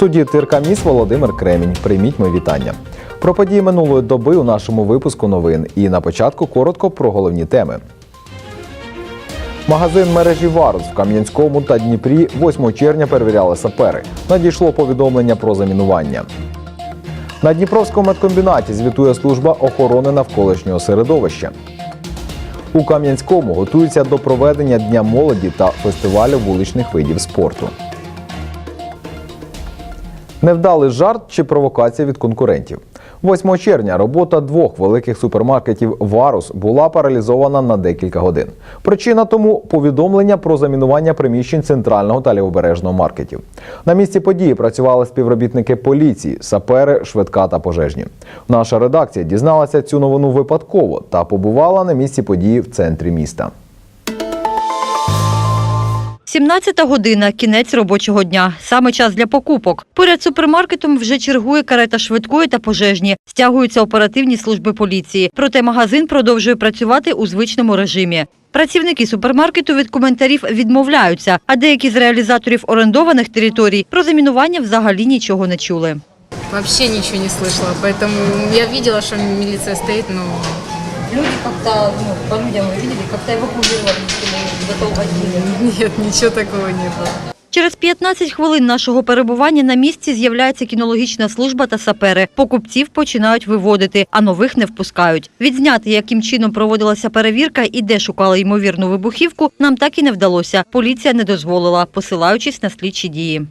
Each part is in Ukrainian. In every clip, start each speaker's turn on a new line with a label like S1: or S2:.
S1: студії Тирка Міс Володимир Кремінь. Прийміть мої вітання. Про події минулої доби у нашому випуску новин. І на початку коротко про головні теми. Магазин мережі Варус в Кам'янському та Дніпрі 8 червня перевіряли сапери. Надійшло повідомлення про замінування. На Дніпровському медкомбінаті звітує служба охорони навколишнього середовища. У Кам'янському готуються до проведення Дня молоді та фестивалю вуличних видів спорту. Невдалий жарт чи провокація від конкурентів. 8 червня робота двох великих супермаркетів Варус була паралізована на декілька годин. Причина тому повідомлення про замінування приміщень центрального та лівобережного маркетів. На місці події працювали співробітники поліції, сапери, швидка та пожежні. Наша редакція дізналася цю новину випадково та побувала на місці події в центрі міста.
S2: 17 година, кінець робочого дня. Саме час для покупок. Поряд супермаркетом вже чергує карета швидкої та пожежні. Стягуються оперативні служби поліції. Проте магазин продовжує працювати у звичному режимі. Працівники супермаркету від коментарів відмовляються, а деякі з реалізаторів орендованих територій про замінування взагалі нічого не чули.
S3: Вообще ничего не слышала, поэтому я видела, что милиция стоит, но
S2: Люди как-то, ну, по людям видели, как-то евакуювали до того
S3: нет, ничего такого не было.
S2: Через 15 хвилин нашого перебування на місці з'являється кінологічна служба та сапери. Покупців починають виводити, а нових не впускають. Відзняти, яким чином проводилася перевірка і де шукали ймовірну вибухівку, нам так і не вдалося. Поліція не дозволила, посилаючись на слідчі дії.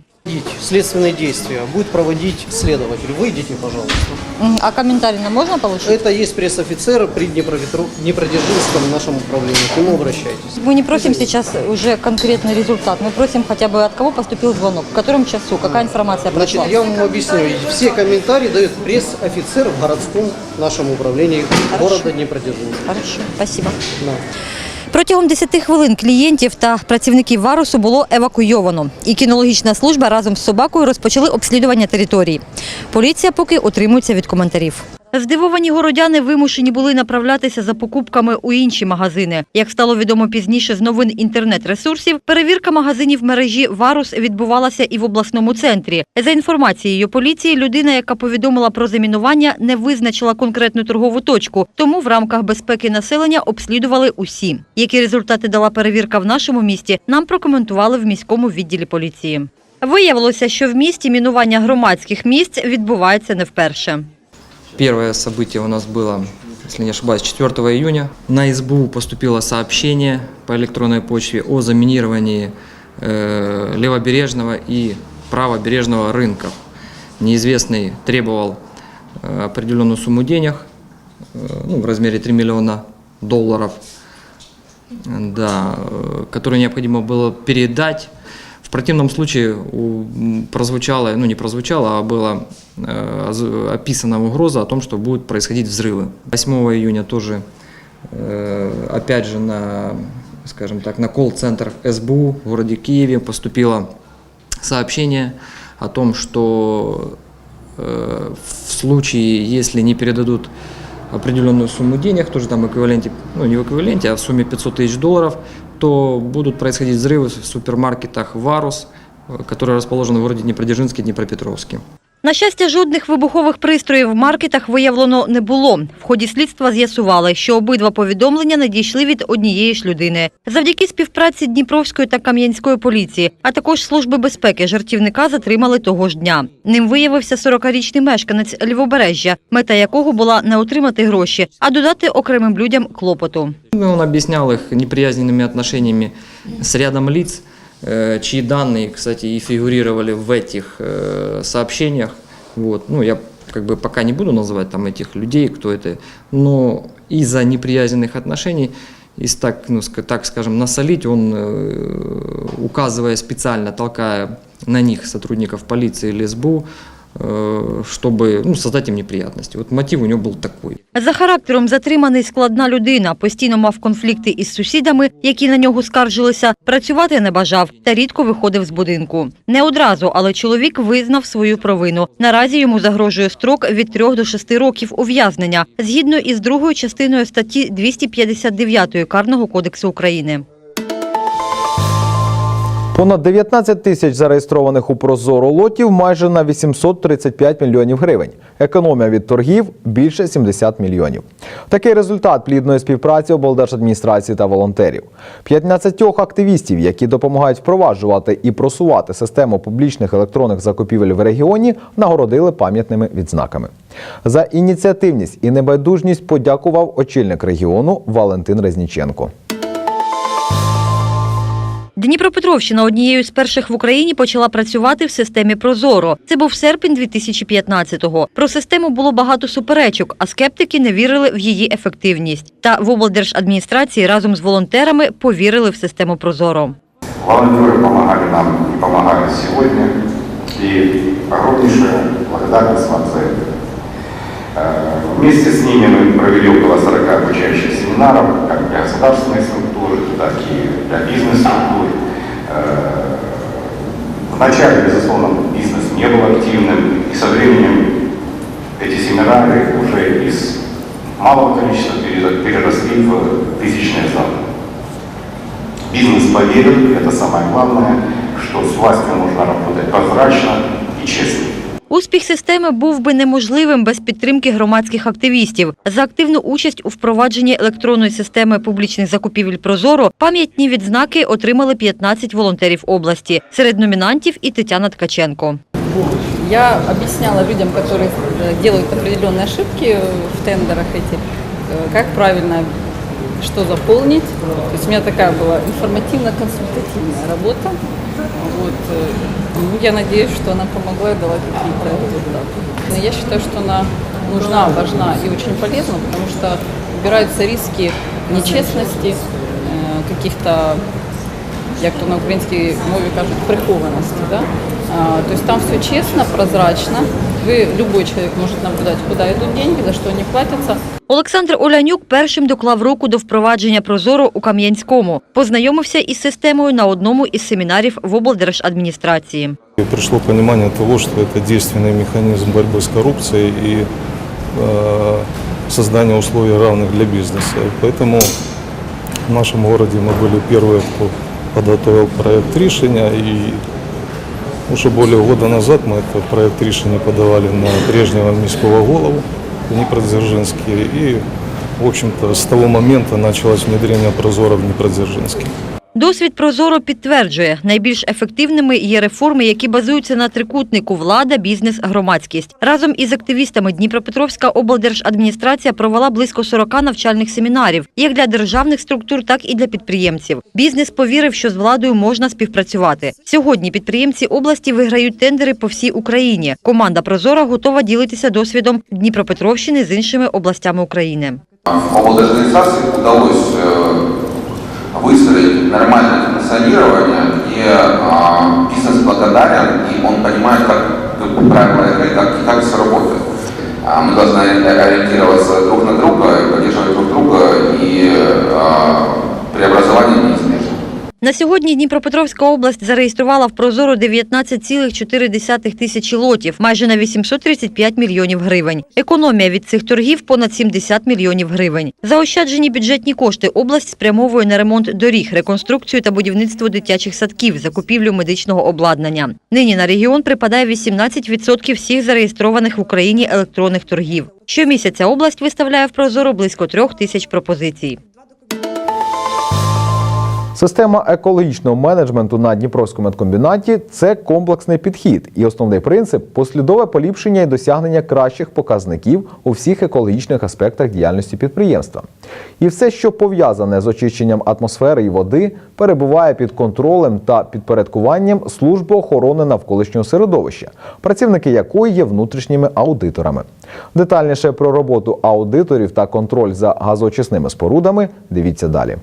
S4: Следственные действия будет проводить следователь. Выйдите, пожалуйста.
S2: А коментарі не можна отримати?
S4: Это есть пресс-офицер при Днепродзержинском нашем управлении. К нему обращайтесь.
S2: Мы не просим сейчас уже конкретный результат. Мы просим хотя бы от кого поступил звонок, в котором часу, какая информация
S4: Значит, я вам объясню. Все комментарии дает пресс-офицер в городском нашем управлении города Днепродзержинска.
S2: Хорошо, спасибо.
S4: Да.
S2: Протягом 10 хвилин клієнтів та працівників Варусу було евакуйовано. І кінологічна служба разом з собакою розпочали обслідування території. Поліція поки утримується від коментарів. Здивовані городяни вимушені були направлятися за покупками у інші магазини. Як стало відомо пізніше з новин інтернет-ресурсів, перевірка магазинів мережі Варус відбувалася і в обласному центрі. За інформацією поліції, людина, яка повідомила про замінування, не визначила конкретну торгову точку, тому в рамках безпеки населення обслідували усі. Які результати дала перевірка в нашому місті, нам прокоментували в міському відділі поліції. Виявилося, що в місті мінування громадських місць відбувається не вперше.
S5: Первое событие у нас было, если не ошибаюсь, 4 июня. На СБУ поступило сообщение по электронной почве о заминировании э, левобережного и правобережного рынков. Неизвестный требовал э, определенную сумму денег, э, ну, в размере 3 миллиона долларов, да, э, которую необходимо было передать. В противном случае у- м, прозвучало, ну не прозвучало, а была э, оз- описана угроза о том, что будут происходить взрывы. 8 июня тоже, э, опять же, на, скажем так, на колл-центр СБУ в городе Киеве поступило сообщение о том, что э, в случае, если не передадут определенную сумму денег, тоже там в эквиваленте, ну не в эквиваленте, а в сумме 500 тысяч долларов, то будут происходить взрывы в супермаркетах «Варус», э, которые расположены в городе Днепродзержинске и Днепропетровске.
S2: На щастя, жодних вибухових пристроїв в маркетах виявлено не було. В ході слідства з'ясували, що обидва повідомлення надійшли від однієї ж людини. Завдяки співпраці Дніпровської та Кам'янської поліції, а також служби безпеки жартівника затримали того ж дня. Ним виявився 40-річний мешканець Лівобережжя, мета якого була не отримати гроші, а додати окремим людям клопоту.
S5: Ну, Он объяснял их неприязненными отношениями с рядом лиц, э, Чьи данные, кстати, и фигурировали в этих э, сообщениях. Вот. Ну, я как бы пока не буду называть там этих людей, кто это, но из-за неприязненных отношений, из так, ну, так скажем, насолить, он, э, указывая специально, толкая на них сотрудников полиции или СБУ, э, чтобы ну, создать им неприятности. Вот мотив у него был такой.
S2: За характером затриманий складна людина, постійно мав конфлікти із сусідами, які на нього скаржилися, працювати не бажав та рідко виходив з будинку. Не одразу, але чоловік визнав свою провину. Наразі йому загрожує строк від 3 до 6 років ув'язнення, згідно із другою частиною статті 259 Карного кодексу України.
S1: Понад 19 тисяч зареєстрованих у Прозоро лотів майже на 835 мільйонів гривень. Економія від торгів більше 70 мільйонів. Такий результат плідної співпраці облдержадміністрації та волонтерів. 15 активістів, які допомагають впроваджувати і просувати систему публічних електронних закупівель в регіоні, нагородили пам'ятними відзнаками. За ініціативність і небайдужність подякував очільник регіону Валентин Резніченко.
S2: Дніпропетровщина однією з перших в Україні почала працювати в системі Прозоро. Це був серпень 2015-го. Про систему було багато суперечок, а скептики не вірили в її ефективність. Та в облдержадміністрації разом з волонтерами повірили в систему Прозоро.
S6: Волонтеры помогали нам и помогают сегодня. И огромнейшая благодарность вам за это. Э, Вместе с ними мы провели около 40 обучающих семинаров, как для государственной структуры, Так и для бизнес-структур. Э, Вначале, безусловно, бизнес не был активным, и со временем эти семинары уже из малого количества пере- переросли в тысячные залы. Бизнес поверил, это самое главное, что с властью нужно работать прозрачно и честно.
S2: Успіх системи був би неможливим без підтримки громадських активістів. За активну участь у впровадженні електронної системи публічних закупівель Прозоро пам'ятні відзнаки отримали 15 волонтерів області. Серед номінантів і Тетяна Ткаченко.
S7: Я объясняла людям, которые э, делают определенные ошибки в тендерах эти, э, как правильно что заполнить. То есть у меня такая была информативно-консультативная работа. Вот. э, ну, я надеюсь, что она помогла и дала какие-то результаты. Но я считаю, что она нужна, важна и очень полезна, потому что убираются риски нечестности, э, каких-то як то на українській мові кажуть, прихованості. Да? А, то есть там все честно, прозрачно. Вы, любой человек может наблюдать, куда идут деньги, за что они платятся.
S2: Олександр Олянюк першим доклав руку до впровадження Прозоро у Кам'янському. Познайомився із системою на одному із семінарів в облдержадміністрації.
S8: И пришло понимание того, что это действенный механизм борьбы с коррупцией и э, создания условий равных для бизнеса. И поэтому в нашем городе мы были первые, кто подготовил проект решения. И уже более года назад мы этот проект решения подавали на прежнего мирского голову Днепродзержинский. И, в общем-то, с того момента началось внедрение Прозора в Днепродзержинске.
S2: Досвід Прозоро підтверджує, найбільш ефективними є реформи, які базуються на трикутнику влада, бізнес, громадськість. Разом із активістами Дніпропетровська облдержадміністрація провела близько 40 навчальних семінарів, як для державних структур, так і для підприємців. Бізнес повірив, що з владою можна співпрацювати. Сьогодні підприємці області виграють тендери по всій Україні. Команда Прозора готова ділитися досвідом Дніпропетровщини з іншими областями України.
S9: облдержадминистрации удалось э, выстроить нормальное функционирование, где а, бизнес благодарен, и он понимает, как как правила игры, как, и как все работает. А мы должны ориентироваться друг на друга, и поддерживать друг друга, и а, преобразование неизбежно.
S2: На сьогодні Дніпропетровська область зареєструвала в Прозоро 19,4 тисячі лотів, майже на 835 мільйонів гривень. Економія від цих торгів понад 70 мільйонів гривень. Заощаджені бюджетні кошти область спрямовує на ремонт доріг, реконструкцію та будівництво дитячих садків, закупівлю медичного обладнання. Нині на регіон припадає 18% всіх зареєстрованих в Україні електронних торгів. Щомісяця область виставляє в Прозоро близько трьох тисяч пропозицій.
S1: Система екологічного менеджменту на Дніпровському медкомбінаті це комплексний підхід, і основний принцип послідове поліпшення і досягнення кращих показників у всіх екологічних аспектах діяльності підприємства. І все, що пов'язане з очищенням атмосфери і води, перебуває під контролем та підпорядкуванням служби охорони навколишнього середовища, працівники якої є внутрішніми аудиторами. Детальніше про роботу аудиторів та контроль за газоочисними спорудами дивіться далі.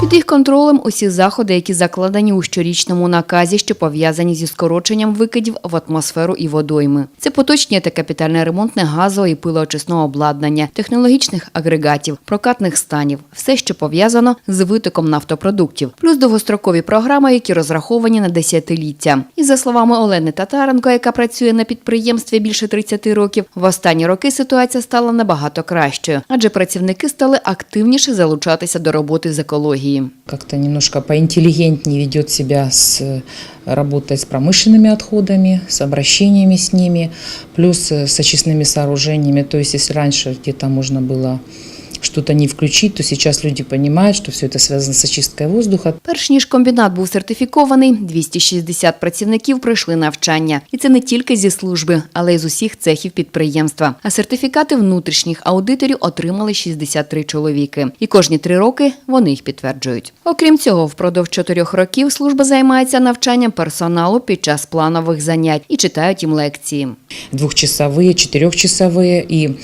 S10: Під їх контролем усі заходи, які закладені у щорічному наказі, що пов'язані зі скороченням викидів в атмосферу і водойми. Це поточні та капітальне ремонтне газового і пилоочисного обладнання, технологічних агрегатів, прокатних станів, все, що пов'язано з витоком нафтопродуктів, плюс довгострокові програми, які розраховані на десятиліття. І за словами Олени Татаренко, яка працює на підприємстві більше 30 років, в останні роки ситуація стала набагато кращою, адже працівники стали активніше залучатися до роботи з екології екології.
S11: как-то немножко поинтеллигентнее ведет себя с э, работой с промышленными отходами, с обращениями с ними, плюс э, с очистными сооружениями. То есть если раньше где-то можно было что-то не включить, то сейчас люди понимают, что все это связано с очисткой воздуха.
S10: Перш ніж комбінат був сертифікований, 260 працівників пройшли навчання. І це не тільки зі служби, але й з усіх цехів підприємства. А сертифікати внутрішніх аудиторів отримали 63 чоловіки. І кожні три роки вони їх підтверджують. Окрім цього, впродовж чотирьох років служба займається навчанням персоналу під час планових занять і читають їм лекції.
S11: Двухчасовые, четырехчасовые. И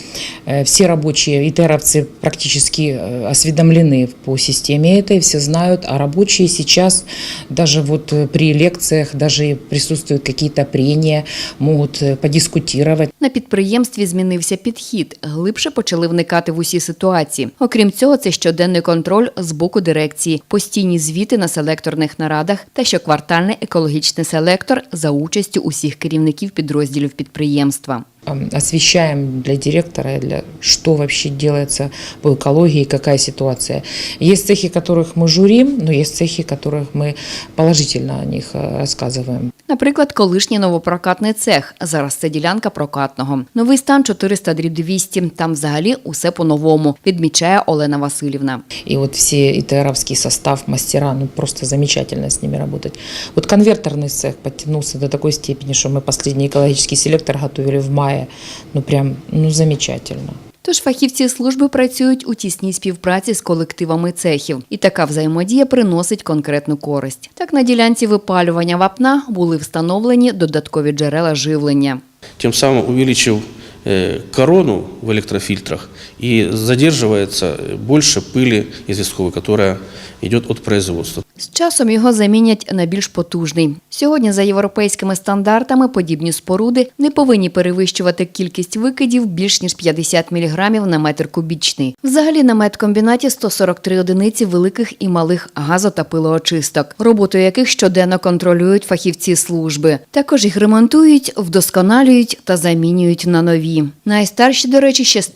S11: э, все рабочие ИТРовцы практически э, осведомлены по системе этой, все знают. А рабочие сейчас даже вот э, при лекциях, даже присутствуют какие-то прения, могут э, подискутировать.
S10: На підприємстві змінився підхід, глибше почали вникати в усі ситуації. Окрім цього, це щоденний контроль з боку дирекції, постійні звіти на селекторних нарадах та щоквартальний екологічний селектор за участю усіх керівників підрозділів підприємства.
S11: Ам, Освещаем для директора, для что вообще делается по экологии, какая ситуация. Есть цехи, которых мы журим, но есть цехи, которых мы положительно о них э, рассказываем.
S10: Наприклад, колишній новопрокатний цех. Зараз це ділянка прокатного. Новий стан 400 дріб 200. Там взагалі усе по-новому, відмічає Олена Васильівна.
S11: И вот все ИТРовский состав, мастера, ну просто замечательно с ними работать. Вот конвертерный цех подтянулся до такой степени, что мы последний экологический селектор готовили в мае. Ну прям, ну замечательно.
S10: Тож фахівці служби працюють у тісній співпраці з колективами цехів, і така взаємодія приносить конкретну користь. Так на ділянці випалювання вапна були встановлені додаткові джерела живлення.
S12: тем самым увеличив э, корону в электрофильтрах и задерживается больше пыли известковой, которая идет от производства.
S10: З часом його замінять на більш потужний. Сьогодні за європейськими стандартами подібні споруди не повинні перевищувати кількість викидів більш ніж 50 мг на метр кубічний. Взагалі на медкомбінаті 143 одиниці великих і малих газо- та пилоочисток, роботу яких щоденно контролюють фахівці служби. Також їх ремонтують, вдосконалюють та замінюють на нові. Найстарші, до речі, ще з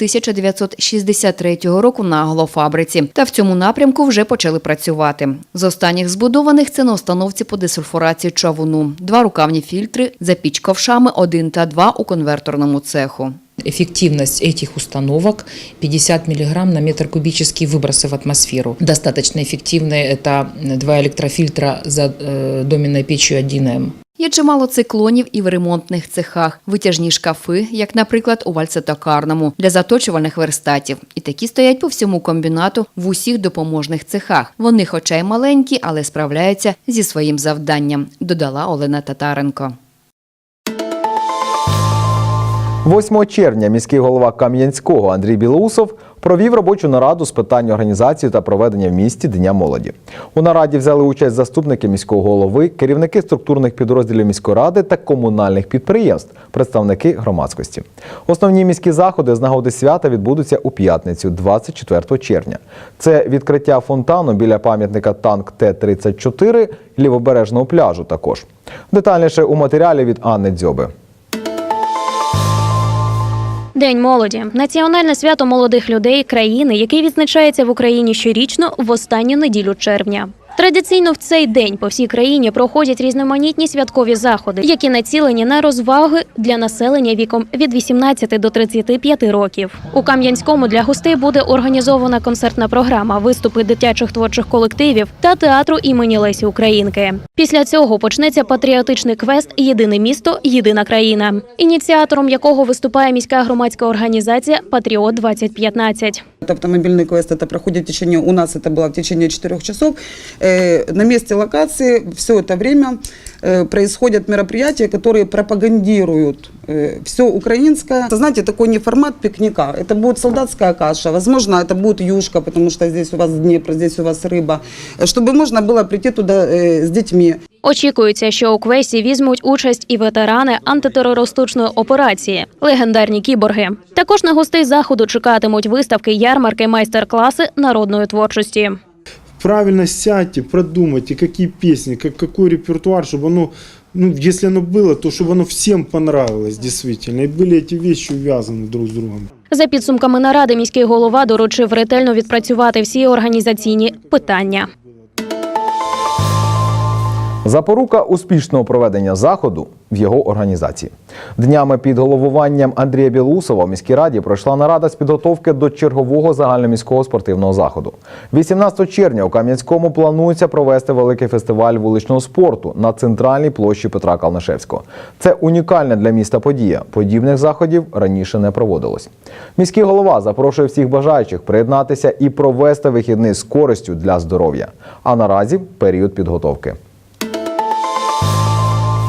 S10: 1963 року на аглофабриці. Та в цьому напрямку вже почали працювати. З останніх збудованих це на установці по десульфурації чавуну, два рукавні фільтри, запіч ковшами один та два у конверторному цеху
S11: Эффективность этих установок 50 мг на метр кубический выбросы в атмосферу. Достаточно эффективные это два электрофильтра за э, доменной печью 1М.
S10: Є чимало циклонів і в ремонтних цехах, витяжні шкафи, як, наприклад, у вальцетокарному, для заточувальних верстатів. І такі стоять по всьому комбінату в усіх допоможних цехах. Вони, хоча й маленькі, але справляються зі своїм завданням, додала Олена Татаренко.
S1: 8 червня міський голова Кам'янського Андрій Білоусов провів робочу нараду з питань організації та проведення в місті Дня молоді. У нараді взяли участь заступники міського голови, керівники структурних підрозділів міської ради та комунальних підприємств, представники громадськості. Основні міські заходи з нагоди свята відбудуться у п'ятницю, 24 червня. Це відкриття фонтану біля пам'ятника танк Т-34 лівобережного пляжу. Також детальніше у матеріалі від Анни Дзьоби.
S13: День молоді національне свято молодих людей країни, який відзначається в Україні щорічно в останню неділю червня. Традиційно в цей день по всій країні проходять різноманітні святкові заходи, які націлені на розваги для населення віком від 18 до 35 років. У Кам'янському для гостей буде організована концертна програма, виступи дитячих творчих колективів та театру імені Лесі Українки. Після цього почнеться патріотичний квест Єдине місто, єдина країна, ініціатором якого виступає міська громадська організація Патріот 2015
S14: Это автомобильный квест, это проходит в течение, у нас это было в течение четырех часов. Э, На месте локации все это время э, происходят мероприятия, которые пропагандируют все украинское. Это, знаете, такой не формат пикника, это будет солдатская каша, возможно, это будет юшка, потому что здесь у вас Днепр, здесь у вас рыба, э, чтобы можно было прийти туда э, с детьми.
S13: Очікується, що у квесті візьмуть участь і ветерани антитерористичної операції, легендарні кіборги. Також на гостей заходу чекатимуть виставки, ярмарки, майстер-класи народної творчості.
S15: правильно сядьте, продумайте, какие песни, как, какой репертуар, чтобы оно, ну, если оно было, то чтобы оно всем понравилось, действительно, и были эти вещи увязаны друг с другом.
S13: За підсумками наради міський голова доручив ретельно відпрацювати всі організаційні питання.
S1: Запорука успішного проведення заходу в його організації. Днями під головуванням Андрія Білусова в міській раді пройшла нарада з підготовки до чергового загальноміського спортивного заходу. 18 червня у Кам'янському планується провести великий фестиваль вуличного спорту на центральній площі Петра Калнишевського. Це унікальна для міста подія. Подібних заходів раніше не проводилось. Міський голова запрошує всіх бажаючих приєднатися і провести вихідний з користю для здоров'я. А наразі період підготовки.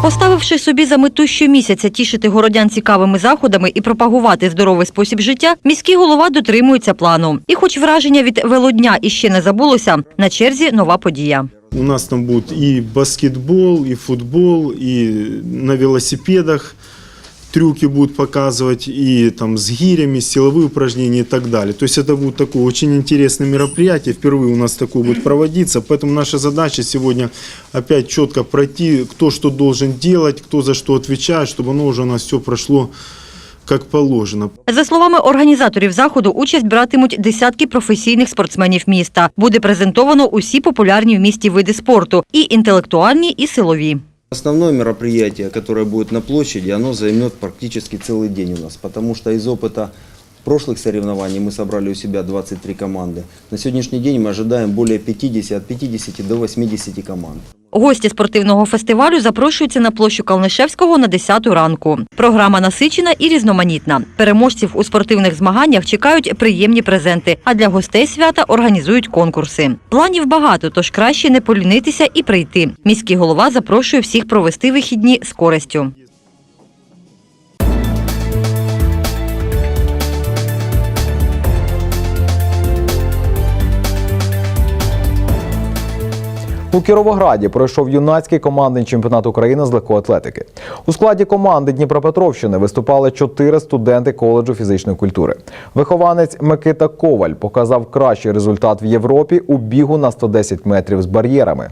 S2: Поставивши собі за мету щомісяця тішити городян цікавими заходами і пропагувати здоровий спосіб життя, міський голова дотримується плану. І хоч враження від велодня іще не забулося, на черзі нова подія.
S15: У нас там будет і баскетбол, і футбол, і на велосипедах трюки будут показывать, и там с гирями, силовые упражнения и так далее. То есть это будет такое очень интересное мероприятие. Впервые у нас такое будет проводиться. Поэтому наша задача сегодня опять четко пройти, кто что должен делать, кто за что отвечает, чтобы оно уже у нас все прошло как положено.
S2: За словами організаторів заходу, участь братимуть десятки професійних спортсменів міста. Буде презентовано усі популярні в місті види спорту – і інтелектуальні, і силові.
S16: Основное мероприятие, которое будет на площади, оно займет практически целый день у нас, потому что из опыта прошлых соревнований мы собрали у себя 23 команды. На сегодняшний день мы ожидаем более 50, от 50 до 80 команд.
S2: Гості спортивного фестивалю запрошуються на площу Калнишевського на 10 ранку. Програма насичена і різноманітна. Переможців у спортивних змаганнях чекають приємні презенти, а для гостей свята організують конкурси. Планів багато, тож краще не полінитися і прийти. Міський голова запрошує всіх провести вихідні з користю.
S1: У Кіровограді пройшов юнацький командний чемпіонат України з легкоатлетики. У складі команди Дніпропетровщини виступали чотири студенти коледжу фізичної культури. Вихованець Микита Коваль показав кращий результат в Європі у бігу на 110 метрів з бар'єрами.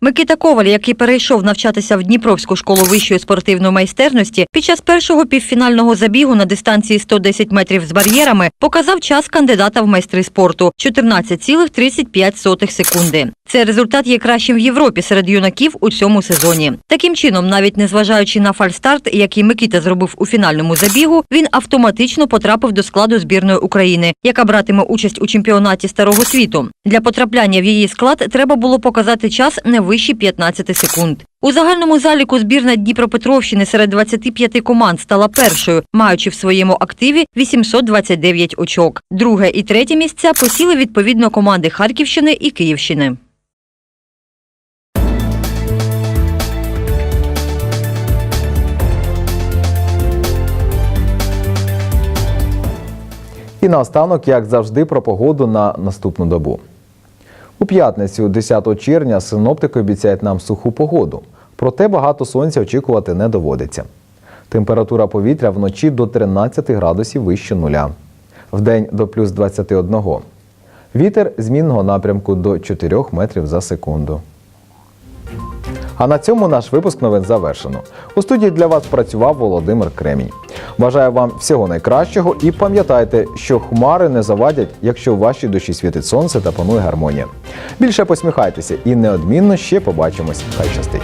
S2: Микита Коваль, який перейшов навчатися в Дніпровську школу вищої спортивної майстерності, під час першого півфінального забігу на дистанції 110 метрів з бар'єрами показав час кандидата в майстри спорту – 14,35 секунди. Цей результат є кращим в Європі серед юнаків у цьому сезоні. Таким чином, навіть незважаючи на фальстарт, який Микита зробив у фінальному забігу, він автоматично потрапив до складу збірної України, яка братиме участь у чемпіонаті Старого світу. Для потрапляння в її склад треба було показати час не вище 15 секунд. У загальному заліку збірна Дніпропетровщини серед 25 команд стала першою, маючи в своєму активі 829 очок. Друге і третє місця посіли відповідно команди Харківщини і Київщини.
S1: І наостанок, як завжди, про погоду на наступну добу. У п'ятницю, 10 червня, синоптики обіцяють нам суху погоду. Проте багато сонця очікувати не доводиться. Температура повітря вночі до 13 градусів вище нуля, вдень до плюс 21. Вітер змінного напрямку до 4 метрів за секунду. А на цьому наш випуск новин завершено. У студії для вас працював Володимир Кремінь. Бажаю вам всього найкращого і пам'ятайте, що хмари не завадять, якщо в вашій душі світить сонце та панує гармонія. Більше посміхайтеся і неодмінно ще побачимось. Хай щастить!